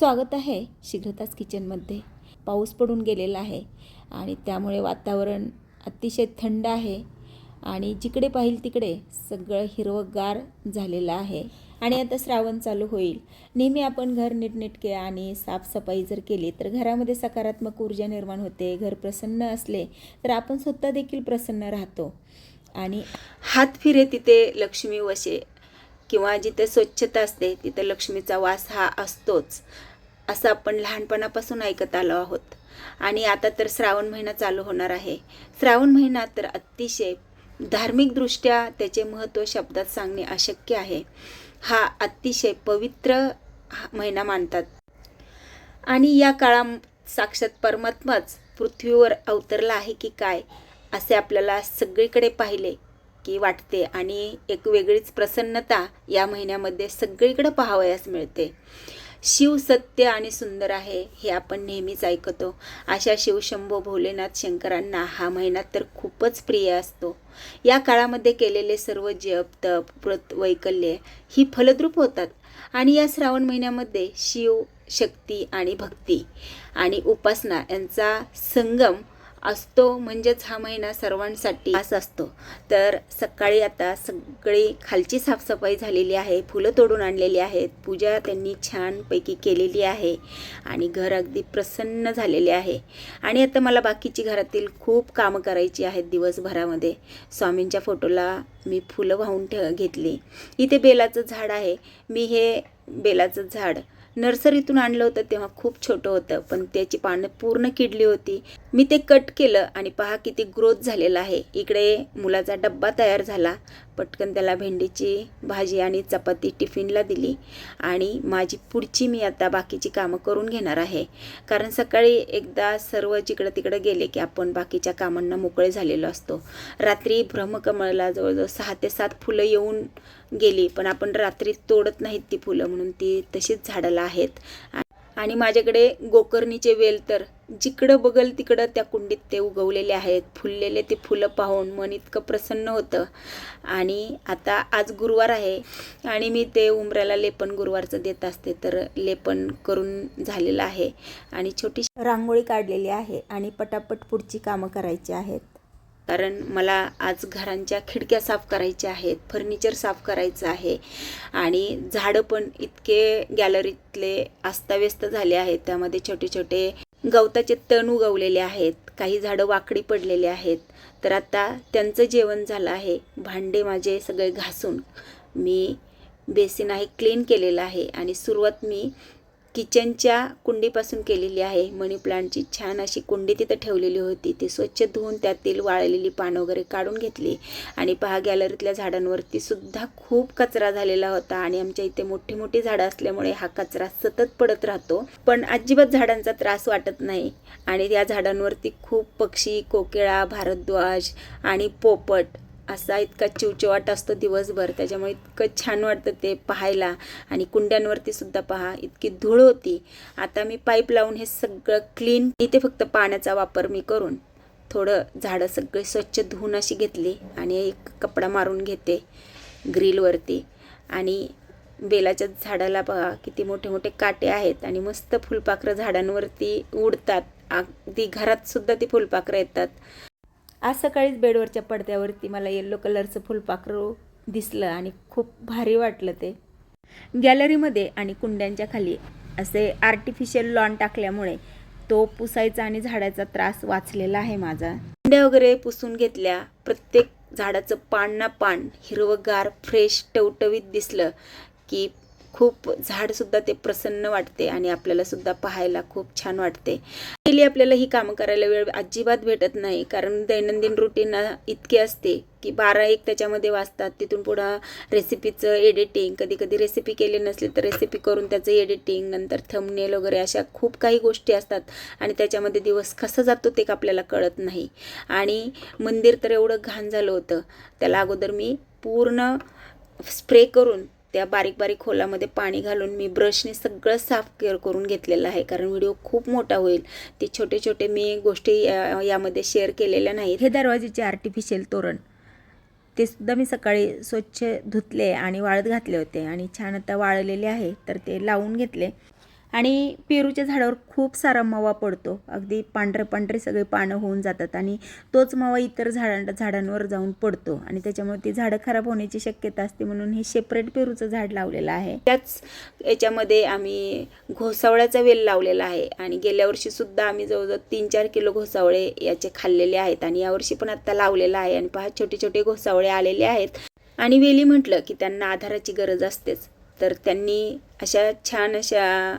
स्वागत आहे शीघ्रताच किचनमध्ये. पाऊस पडून गेलेला आहे आणि त्यामुळे वातावरण अतिशय थंड आहे आणि जिकडे पाहिल तिकडे सगळं हिरवंगार झालेलं आहे. आणि आता श्रावण चालू होईल. नेहमी आपण घर नीटनेटके आणि साफसफाई जर केली तर घरामध्ये सकारात्मक ऊर्जा निर्माण होते घर प्रसन्न असले तर आपण स्वतः देखील प्रसन्न राहतो. आणि हात फिरे तिथे लक्ष्मी वशे किंवा जिथे स्वच्छता असते तिथे लक्ष्मीचा वास हा असतोच. असं आपण लहानपणापासून ऐकत आलो आहोत. आणि आता तर श्रावण महिना चालू होणार आहे. श्रावण महिना तर अतिशय धार्मिकदृष्ट्या त्याचे महत्त्व शब्दात सांगणे अशक्य आहे. हा अतिशय पवित्र हा महिना मानतात. आणि या काळा साक्षात परमात्माच पृथ्वीवर अवतरला आहे की काय असे आपल्याला सगळीकडे पाहिले की वाटते. आणि एक वेगळीच प्रसन्नता या महिन्यामध्ये सगळीकडे पाहावयास मिळते. शिव सत्य आणि सुंदर आहे हे आपण नेहमीच ऐकतो. अशा शिवशंभो भोलेनाथ शंकरांना हा महिना तर खूपच प्रिय असतो. या काळामध्ये केलेले सर्व जप तप व्रत वैकल्ये ही फलद्रूप होतात. आणि या श्रावण महिन्यामध्ये शिव शक्ती आणि भक्ती आणि उपासना यांचा संगम असतो म्हणजेच हा महिना सर्वांसाठी खास असतो. तर सकाळी आता सगळी खालची साफसफाई झालेली आहे फुलं तोडून आणलेली आहेत पूजा त्यांनी छानपैकी केलेली आहे आणि घर अगदी प्रसन्न झालेले आहे. आणि आता मला बाकीची घरातील खूप कामं करायची आहेत दिवसभरामध्ये. स्वामींच्या फोटोला मी फुलं वाहून ठे घेतली. इथे बेलाचं झाड आहे. मी हे बेलाचं झाड नर्सरीतून आणलं होतं तेव्हा खूप छोटं होतं पण त्याची पानं पूर्ण किडली होती. मी ते कट केलं आणि पहा किती ग्रोथ झालेला आहे. इकडे मुलाचा डब्बा तयार झाला. पटकन त्याला भेंडीची भाजी आणि चपाती टिफिनला दिली आणि माझी पुढची मी आता बाकीची कामं करून घेणार आहे. कारण सकाळी एकदा सर्व जिकडं तिकडं गेले की आपण बाकीच्या कामांना मोकळे झालेलो असतो. रात्री भ्रमकमळाला जवळजवळ सहा ते सात फुलं येऊन गेली पण आपण रात्री तोडत नाहीत ती फुलं म्हणून ती तशीच झाडाला आहेत. आणि माझ्याकडे गोकर्णीचे वेल तर जिकडं बघल तिकडं त्या कुंडीत ते उगवलेले आहेत. फुललेले ते फुलं पाहून मन इतकं प्रसन्न होतं. आणि आता आज गुरुवार आहे आणि मी ते उमऱ्याला लेपन गुरुवारचं देत असते तर लेपन करून झालेलं आहे. आणि छोटी रांगोळी काढलेली आहे आणि पटापट पुढची कामं करायची आहेत. कारण मला आज घरांच्या खिडक्या साफ करायच्या आहेत फर्निचर साफ करायचं आहे आणि झाडं पण इतके गॅलरीतले अस्ताव्यस्त झाले आहेत. त्यामध्ये छोटे छोटे गवताचे तण उगवलेले आहेत काही झाडं वाकडी पडलेले आहेत. तर आता त्यांचं जेवण झालं आहे. भांडे माझे सगळे घासून मी बेसिन आहे क्लीन केलेलं आहे आणि सुरुवात मी किचनच्या कुंडीपासून केलेली आहे. मनी प्लांटची छान अशी कुंडी तिथं ठेवलेली होती. ती स्वच्छ धुवून त्यातील वाळलेली पानं वगैरे काढून घेतली. आणि पहा गॅलरीतल्या झाडांवरती सुद्धा खूप कचरा झालेला होता. आणि आमच्या इथे मोठी मोठी झाडं असल्यामुळे हा कचरा सतत पडत राहतो. पण अजिबात झाडांचा त्रास वाटत नाही. आणि त्या झाडांवरती खूप पक्षी कोकिळा भारद्वाज आणि पोपट असा इतका चिवचिवाट असतो दिवसभर. त्याच्यामुळे इतकं छान वाटतं ते पाहायला. आणि कुंड्यांवरती सुद्धा पहा इतकी धूळ होती. आता मी पाईप लावून हे सगळं क्लीन इथे फक्त पाण्याचा वापर मी करून थोडं झाडं सगळे स्वच्छ धुवून अशी घेतली आणि एक कपडा मारून घेते ग्रिलवरती. आणि बेलाच्या झाडाला बघा किती मोठे मोठे काटे आहेत आणि मस्त फुलपाखरं झाडांवरती उडतात. अगदी घरातसुद्धा ती फुलपाखरं येतात. आज सकाळीच बेडवरच्या पडद्यावरती मला येल्लो कलरचं फुलपाखरू दिसलं आणि खूप भारी वाटलं ते. गॅलरीमध्ये आणि कुंड्यांच्या खाली असे आर्टिफिशियल लॉन टाकल्यामुळे तो पुसायचा आणि झाडाचा त्रास वाचलेला आहे माझा. कुंड्या वगैरे पुसून घेतल्या प्रत्येक झाडाचं पान ना पान हिरवंगार फ्रेश टवटवीत दिसलं की खूप झाडसुद्धा ते प्रसन्न वाटते आणि आपल्यालासुद्धा पाहायला खूप छान वाटते. पहिली आपल्याला ही कामं करायला वेळ अजिबात भेटत नाही. कारण दैनंदिन रुटीन इतके असते की बारा एक त्याच्यामध्ये वाचतात तिथून पुढं रेसिपीचं एडिटिंग कधी कधी रेसिपी केली नसली तर रेसिपी करून त्याचं एडिटिंग नंतर थंबनेल वगैरे अशा खूप काही गोष्टी असतात. आणि त्याच्यामध्ये दिवस कसा जातो ते आपल्याला कळत नाही. आणि मंदिर तर एवढं घाण झालं होतं. त्याला अगोदर मी पूर्ण स्प्रे करून त्या बारीक बारीक खोलामध्ये पाणी घालून मी ब्रशने सगळं साफ केअर करून घेतलेलं आहे. कारण व्हिडिओ खूप मोठा होईल. ते छोटे छोटे मी गोष्टी या- यामध्ये शेअर केलेल्या नाहीत. हे दरवाजेचे आर्टिफिशियल तोरण. ते सुद्धा मी सकाळी स्वच्छ धुतले आणि वाळत घातले होते. आणि छान आता वाळलेले आहे. तर ते लावून घेतले. आणि पेरूच्या झाडावर खूप सारा मावा पडतो. अगदी पांढरे पांढरे सगळे पानं होऊन जातात आणि तोच मावा इतर झाडां झाडांवर जाऊन पडतो आणि त्याच्यामुळे ती झाडं खराब होण्याची शक्यता असते म्हणून हे सेपरेट पेरूचं झाड लावलेलं आहे. त्याच याच्यामध्ये आम्ही घोसावळ्याचा वेल लावलेला आहे आणि गेल्या वर्षीसुद्धा आम्ही जवळजवळ तीन चार किलो घोसावळे याचे खाल्लेले आहेत आणि यावर्षी पण आत्ता लावलेला आहे आणि पहा छोटे छोटे घोसावळे आलेले आहेत. आणि वेली म्हटलं की त्यांना आधाराची गरज असतेच. तर त्यांनी अशा छान अशा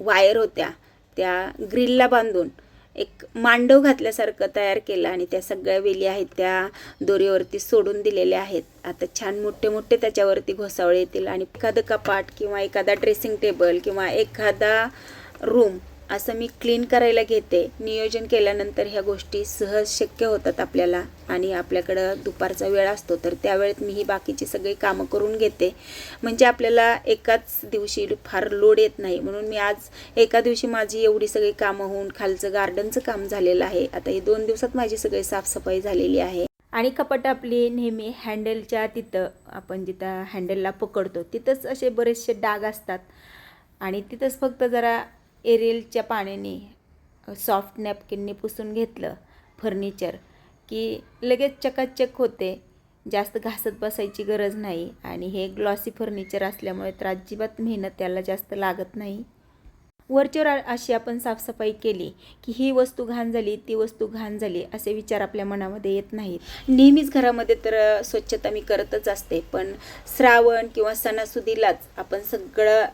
वायर होत्या त्या ग्रिलला बांधून एक मांडव घातल्यासारखं तयार केलं आणि त्या सगळ्या वेली आहेत त्या दोरीवरती सोडून दिलेल्या आहेत. आता छान मोठे मोठे त्याच्यावरती घोसावळे येतील आणि एखादं कपाट किंवा एखादा ड्रेसिंग टेबल किंवा एखादा रूम असं मी क्लीन करायला घेते. नियोजन केल्यानंतर ह्या गोष्टी सहज शक्य होतात आपल्याला आणि आपल्याकडं दुपारचा वेळ असतो तर त्यावेळेत मी ही बाकीची सगळी कामं करून घेते. म्हणजे आपल्याला एकाच दिवशी फार लोड येत नाही. म्हणून मी आज एका दिवशी माझी एवढी सगळी कामं होऊन खालचं गार्डनचं काम झालेलं आहे. आता हे दोन दिवसात माझी सगळी साफसफाई झालेली आहे. आणि कपाट आपली नेहमी हँडलच्या तिथं आपण जिथं हँडलला पकडतो तिथंच असे बरेचसे डाग असतात. आणि तिथंच फक्त जरा एरियलच्या पाण्याने सॉफ्ट नॅपकिनने पुसून घेतलं फर्निचर की लगेच चकाचक होते. जास्त घासत बसायची गरज नाही आणि हे ग्लॉसी फर्निचर असल्यामुळे तर अजिबात मेहनत त्याला जास्त लागत नाही. वरच्यावर अशी आपण साफसफाई केली की ही वस्तू घाण झाली ती वस्तू घाण झाली असे विचार आपल्या मनामध्ये येत नाहीत. नेहमीच घरामध्ये तर स्वच्छता मी करतच असते पण श्रावण किंवा सणासुदीलाच आपण सगळं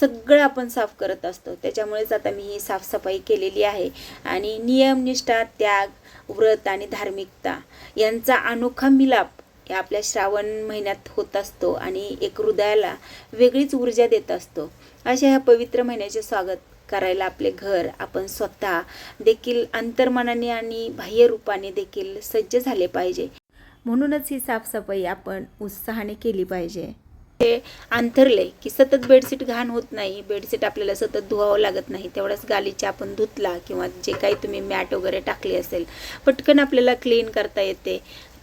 सगळं आपण साफ करत असतो. त्याच्यामुळेच आता मी ही साफसफाई केलेली आहे. आणि नियमनिष्ठा त्याग व्रत आणि धार्मिकता यांचा अनोखा मिलाप हे आपल्या श्रावण महिन्यात होत असतो आणि एक हृदयाला वेगळीच ऊर्जा देत असतो. अशा ह्या पवित्र महिन्याचे स्वागत करायला आपले घर आपण स्वतः देखील अंतर्मनाने आणि बाह्य रूपाने देखील सज्ज झाले पाहिजे. म्हणूनच ही साफसफाई आपण उत्साहाने केली पाहिजे. ते अंथरले की सतत बेडशीट घाण होत नाही बेडशीट आपल्याला सतत धुवावं लागत नाही तेवढाच गालीच्या आपण धुतला किंवा जे काही तुम्ही मॅट वगैरे टाकली असेल पटकन आपल्याला क्लीन करता येते.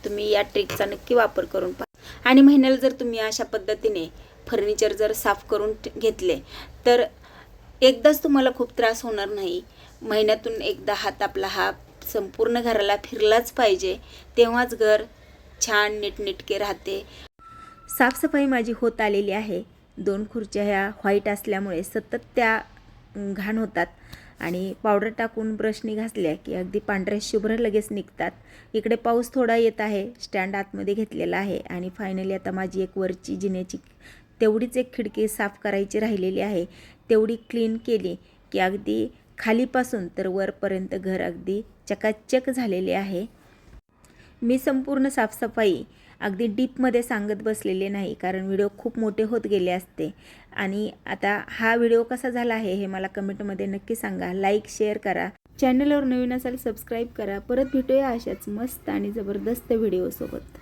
तुम्ही या ट्रिकचा नक्की वापर करून पहा. आणि महिन्याला जर तुम्ही अशा पद्धतीने फर्निचर जर साफ करून घेतले तर एकदाच तुम्हाला खूप त्रास होणार नाही. महिन्यातून एकदा हात आपला हा संपूर्ण घराला फिरलाच पाहिजे. तेव्हाच घर छान नीटनेटके राहते. साफसफाई माझी होत आलेली आहे. दोन खुर्च्या ह्या व्हाईट असल्यामुळे सतत त्या घाण होतात. आणि पावडर टाकून ब्रशनी घासल्या की अगदी पांढऱ्या शुभ्र लगेच निघतात. इकडे पाऊस थोडा येत आहे स्टँड आतमध्ये घेतलेला आहे आणि फायनली आता माझी एक वरची जिन्याची तेवढीच एक खिडकी साफ करायची राहिलेली आहे. तेवढी क्लीन केली की अगदी खालीपासून तर वरपर्यंत घर अगदी चकाचक झालेले आहे. मी संपूर्ण साफसफाई अगदी डीपमध्ये सांगत बसलेले नाही कारण व्हिडिओ खूप मोठे होत गेले असते. आणि आता हा व्हिडिओ कसा झाला आहे हे मला कमेंटमध्ये नक्की सांगा. लाईक शेअर करा. चॅनलवर नवीन असाल सबस्क्राईब करा. परत भेटूया अशाच मस्त आणि जबरदस्त व्हिडिओसोबत.